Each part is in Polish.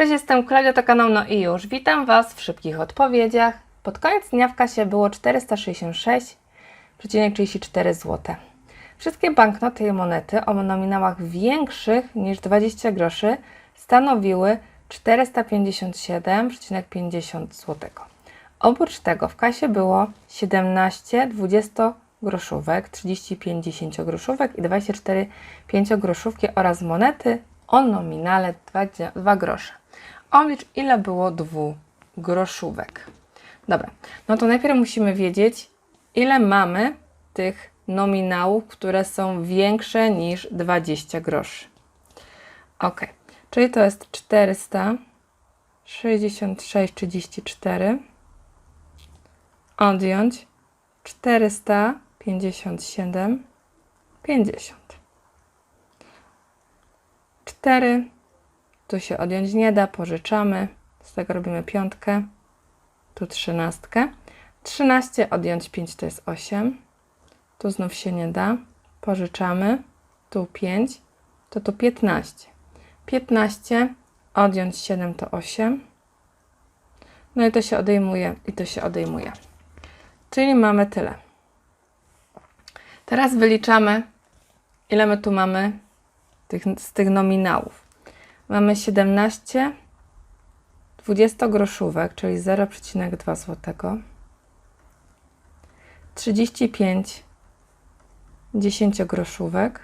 Cześć, jestem Klaudia, to kanał No i już. Witam Was w szybkich odpowiedziach. Pod koniec dnia w kasie było 466,34 zł. Wszystkie banknoty i monety o nominałach większych niż 20 groszy stanowiły 457,50 zł. Oprócz tego w kasie było 17 20 groszówek, 35 10 groszówek i 24 5 groszówki oraz monety o nominale 2, 2 grosze. Oblicz ile było dwu groszówek. Dobra, no to najpierw musimy wiedzieć ile mamy tych nominałów, które są większe niż 20 groszy. Ok, czyli to jest 466,34 odjąć 457, 50. 4, tu się odjąć nie da, pożyczamy, z tego robimy piątkę, tu trzynastkę. 13 odjąć 5 to jest 8, tu znów się nie da, pożyczamy, tu 5, to tu 15. 15 odjąć 7 to 8, no i to się odejmuje, i to się odejmuje. Czyli mamy tyle. Teraz wyliczamy, ile my tu mamy tych, z tych nominałów. Mamy 17 20 groszówek, czyli 0,2 zł. 35 10 groszówek.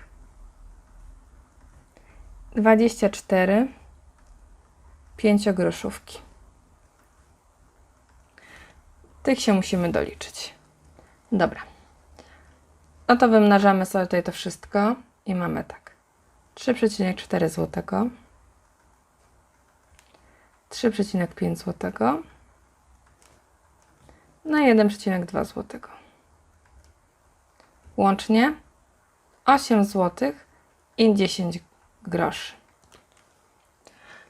24 5 groszówki. Tych się musimy doliczyć. Dobra. No to wymnażamy sobie tutaj to wszystko i mamy tak. 3,4 zł. 3,5 zł. Na 1,2 zł. Łącznie 8 zł i 10 groszy.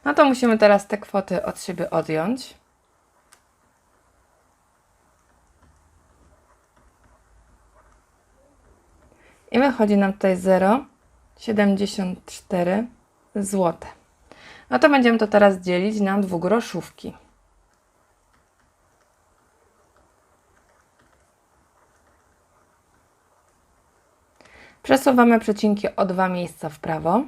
No to musimy teraz te kwoty od siebie odjąć. I wychodzi nam tutaj 0,74 zł. No to będziemy to teraz dzielić na dwugroszówki. Przesuwamy przecinki o dwa miejsca w prawo.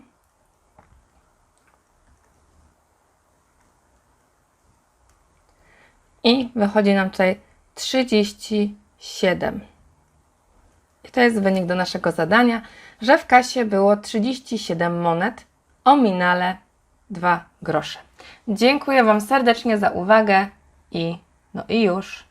I wychodzi nam tutaj 37. I to jest wynik do naszego zadania, że w kasie było 37 monet o minale 2 grosze. Dziękuję Wam serdecznie za uwagę i no i już.